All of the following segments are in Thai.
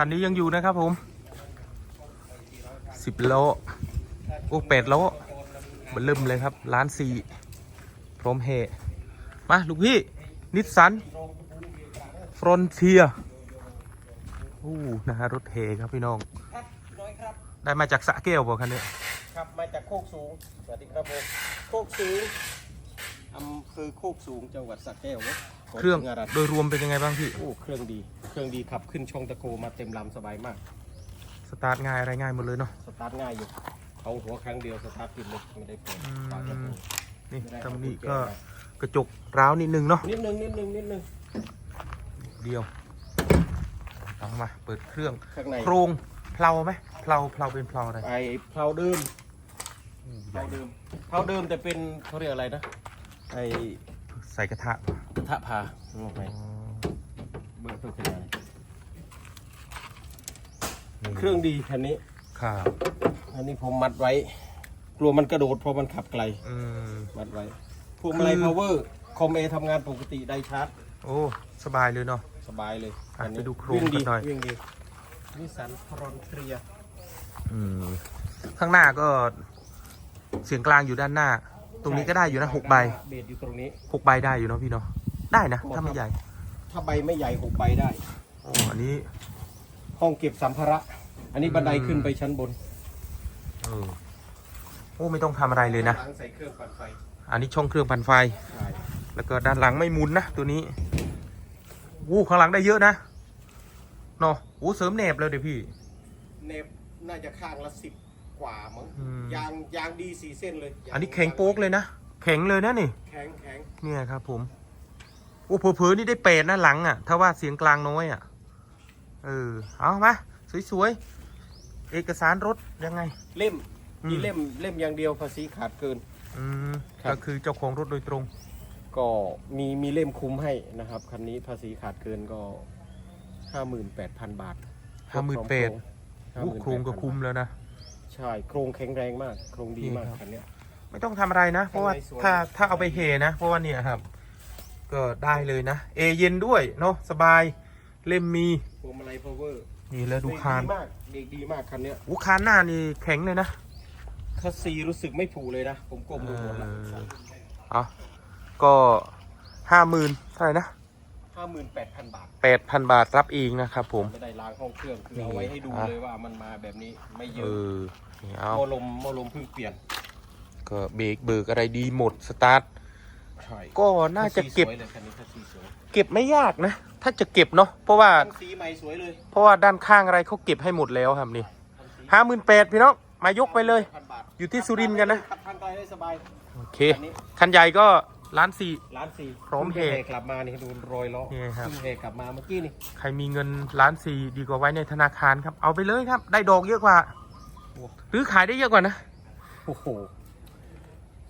คันนี้ยังอยู่นะครับผมสิบโลโอ้แปดโลเบันเริ่มเลยครับล้านสี่พร้อมเฮมา ลูกพี่ นิสสันฟรอนเทียอู้นะฮะรถเฮครับพี่น้อง ได้มาจากสระแก้วบ่คันนี้ครับมาจากโคกสูง สวัสดีครับผม โคกสูงอำเภอโคกสูงจังหวัดสระแก้วนะ เครื่องอารัตโดยรวมเป็นยังไงบ้างพี่โอ้เครื่องดี เครื่องดีขับขึ้นช่องตะโกมาเต็มลำสบายมาก สตาร์ทง่ายอะไรง่ายหมดเลยเนาะสตาร์ทง่ายอยู่เขาหัวครั้งเดียวสตาร์ทติดเลยไม่ได้เปิดอืมฝากระโปรงนี่ไม่ได้ตำหนิเอากุญแจก็มากระจกร้าวนิดนึงเนาะนิดนึงนิดนึงนิดนึงเดียวเอามาเปิดเครื่องข้างในโครงเพลาไหมเพลาเพลาเป็นเพลาอะไรไอเพลาเดิมอืมเพลาเดิมเพลาเดิมแต่เป็นเขาเรียกอะไรนะไอใส่กระทะกระทะพาลงไปอ๋อเบอร์ตัวขนาดนี่เครื่องดีคันนี้ ครับอันนี้ผมมัดไว้ กลัวมันกระโดดเพราะมันขับไกลอืม มัดไว้พวงมาลัย คือ power คอมเอทำงานปกติได้ชาร์จ โอ้ สบายเลยเนาะ สบายเลยอะอันนี้ไปดูโครงวิ่งดีกันหน่อย วิ่งดีนิสสันฟรอนเทียอืมข้างหน้าก็เสียงกลางอยู่ด้านหน้า ตรงนี้ก็ได้อยู่นะหกใบ เบสอยู่ตรงนี้ หกใบได้อยู่เนาะพี่เนาะได้นะ ถ้าไม่ใหญ่ถ้าใบไม่ใหญ่หกใบได้ โอ้อันนี้ ห้องเก็บสัมภาระ อันนี้บันไดขึ้นไปชั้นบนเออโอ้ไม่ต้องทำอะไรเลยนะหลังใส่เครื่องปั่นไฟอันนี้ช่องเครื่องปั่นไฟ ใช่แล้วก็ด้านหลังไม่หมุนนะตัวนี้วู้ข้างหลังได้เยอะนะเนาะโอ้เสริมแหนบเลยเดี๋ยวพี่ เนบน่าจะข้างละสิบ กว่ามั้งอืม ยางยางดีสี่เส้นเลยยาอันนี้แข็งโป๊กเลยนะ แข็งเลยนะนี่ แข็งแข็งเนี่ยครับผม โอ้เผลอๆนี่ได้เปรตนะหลังอะ ถ้าว่าเสียงกลางน้อยอะ เออ เอามาสวยๆ เอกสารรถยังไง เล่มอืม มีเล่มเล่มอย่างเดียวภาษีขาดเกิน อืมครับ ก็คือเจ้าของรถโดยตรง ก็มีมีเล่มคุ้มให้นะครับคันนี้ภาษีขาดเกินก็ห้าหมื่นแปดพันบาทห้าหมื่นแปด58,000ลูกโครงก็คุ้มแล้วนะ ใช่โครงแข็งแรงมาก โครงดีมากนี่ครับคันเนี้ย ไม่ต้องทำอะไรนะ เพราะว่าข้างในสวยถ้าถ้าเอาไปเฮนะ เพราะว่าเนี่ยครับ ก็ได้เลยนะ เอเย็นด้วยเนาะสบายเล่มมีพวงมาลัยพาวเวอร์นี่แล้วดูคานมากเด็กดีมากคันเนี้ยอู้คานหน้านี่แข็งเลยนะคัสซีรู้สึกไม่ผูเลยนะ ผมก้มดูหมดแล้ว เออเอาก็ห้าหมื่นเท่าไหร่นะ ห้าหมื่นแปดพันบาทแปดพันบาทรับเองนะครับผม ไม่ได้ล้างห้องเครื่องคือนี่เอาไว้ให้ดูอะเลยว่ามันมาแบบนี้ไม่เยเออะอนี่เอาโมลมโมลมเพิ่งเปลี่ยนก็เบรกเบิกอะไรดีหมดสตาร์ท ใช่ก็น่าจะเก็บคัสซีสวยเลยคันนี้คัสซีสวยเก็บไม่ยากนะ ถ้าจะเก็บเนาะ เพราะว่า คันสีใหม่สวยเลยเพราะว่าด้านข้างอะไรเขาเก็บให้หมดแล้วครับนี่คันสีห้าหมื่นแปดพี่น้อง มายกไปเลย พันบาทอยู่ที่สุรินทร์กันนะ ขับทางไกลได้สบายโอเคอันนี้คันใหญ่ก็ ล้านสี่ ล้านสี่พร้อมเพิ่งเฮกลับมานี่ดูรอยล้อนี่ครับเพิ่งเฮกลับมาเมื่อกี้นี่ ใครมีเงินล้านสี่ดีกว่าไว้ในธนาคารครับ เอาไปเลยครับ ได้ดอกเยอะกว่า หรือขายได้เยอะกว่านะ โอ้โห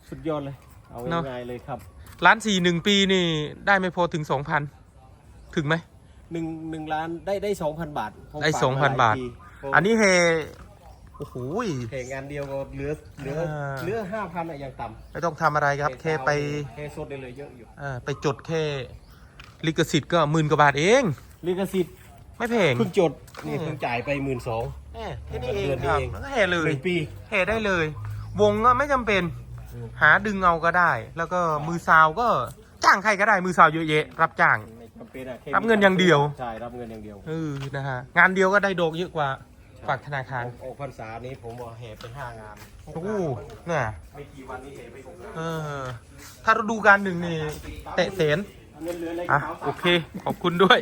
สุดยอดเลย เอาเนอะง่ายๆเลยครับล้านสี่หนึ่งปีนี่ได้ไม่พอถึงสองพันถึงไหมหนึ่งหนึ่งล้านได้ได้สองพันบาทผมได้ฝกม2,000หลยบาททีผมอันนี้เฮ โอ้โหเฮงานเดียวก็เหลือเหลืออ่าเหลือห้าพันอะอย่างต่ำไม่ต้องทำอะไรครับ แค่ไปเฮสดได้เลยเยอะอยู่เอ่อไปจดแค่ลิขสิทธิ์ก็หมื่นกว่าบาทเอง ลิขสิทธิ์ไม่แพงเพิ่งจดนี่อืมเพิ่งจ่ายไปหมื่นสองแค่แค่นี้เองเดือนนี้ครับเองแล้วก็แห่เลหยนึ่งปีแห่ได้เลย วงก็ไม่จำเป็นอืมหาดึงเอาก็ได้ แล้วก็มือซาวก็จ้างใครก็ได้มือซาวเยอะแยะรับจ้างไม่จำเป็นอะแค่รับเงินอย่างเดียวใช่รับเงินอย่างเดียวเออนะฮะงานเดียวก็ได้โดกเยอะกว่า ฝากธนาคารออกออกพรรษานี้ผมว่าแห่ไปห้างานโอ้โหเนี่ยไม่กี่วันนี้แห่ไปหกงานเออ ถ้าฤดูการหนึ่งนี่เตะเสนเงินเหลืออะไรอะกระเป๋าโอเค ขอบคุณด้วย